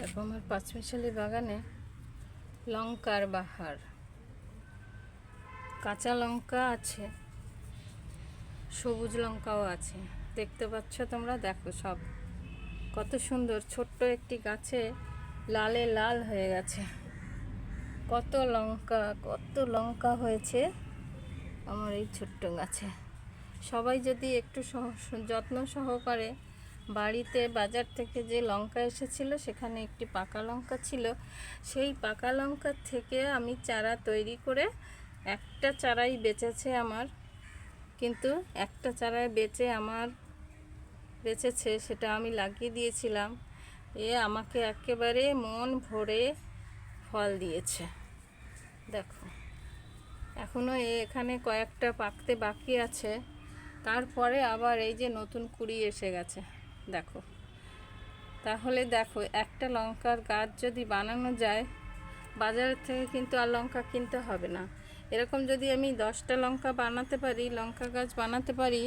দেখো আমার পাঁচমিশালি বাগানে লঙ্কার বাহার। কাঁচা লঙ্কা আছে, সবুজ লঙ্কাও আছে। দেখতে পাচ্ছ তোমরা? দেখো সব। কত সুন্দর, ছোট্ট একটি গাছে লালে লাল হয়ে গেছে। কত লঙ্কা কত লঙ্কা হয়েছে আমার এই ছোট্ট গাছে। সবাই যদি একটু যত্ন সহকারে বাড়িতে বাজার থেকে যে লঙ্কা এসেছিল, সেখানে একটি পাকা লঙ্কা ছিল। সেই পাকা লঙ্কার থেকে আমি চারা তৈরি করে একটা চারাই বেঁচেছে আমার। কিন্তু একটা চারায় বেচে আমার বেঁচেছে, সেটা আমি লাগিয়ে দিয়েছিলাম। এ আমাকে একেবারে মন ভরে ফল দিয়েছে। দেখো এখনও এখানে কয়েকটা পাকতে বাকি আছে। তারপরে আবার এই যে নতুন কুড়ি এসে গেছে। দেখো। তাহলে দেখো, একটা লঙ্কার গাছ যদি বানানো যায় বাজার থেকে কিন্তু আর লঙ্কা কিনতে হবে না। এরকম যদি আমি দশটা লঙ্কা বানাতে পারি, লঙ্কা গাছ বানাতে পারি,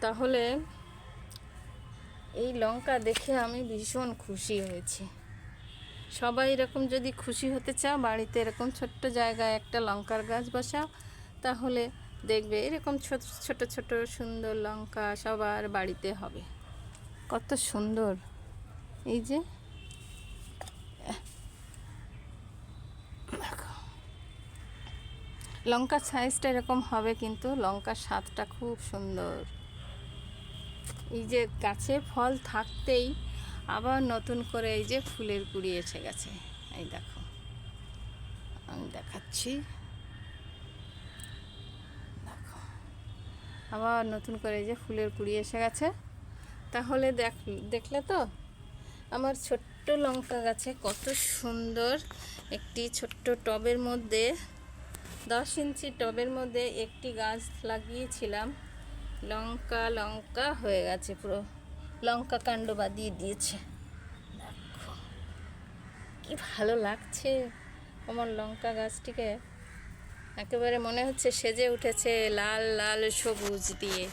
তাহলে এই লঙ্কা দেখে আমি ভীষণ খুশি হয়েছি। সবাই এরকম যদি খুশি হতে চাও, বাড়িতে এরকম ছোট্ট জায়গায় একটা লঙ্কার গাছ বসাও, তাহলে দেখবে এরকম ছোট ছোট ছোট, সুন্দর লঙ্কা সবার বাড়িতে হবে। কত সুন্দর। এই যে। লঙ্কার সাইজটা এরকম হবে কিন্তু লঙ্কার স্বাদটা খুব সুন্দর। এই যে গাছে ফল থাকতেই আবার নতুন করে এই যে ফুলের কুড়ি এসে গেছে। এই দেখো, আমি দেখাচ্ছি। দেখো, আবার নতুন করে এই যে ফুলের কুড়ি এসে গেছে। তাহলে দেখ, দেখলে তো? আমার ছোট্ট লঙ্কা গাছে কত সুন্দর একটি ছোট্ট টবের মধ্যে, দশ ইঞ্চি টবের মধ্যে একটি গাছ লাগিয়েছিলাম। লঙ্কা লঙ্কা হয়ে গেছে পুরো। লঙ্কা কাণ্ড বাদিয়ে দিয়েছে। দেখো, কি ভালো লাগছে আমার লঙ্কা গাছটিকে। একেবারে মনে হচ্ছে সেজে উঠেছে লাল লাল, সবুজ দিয়ে।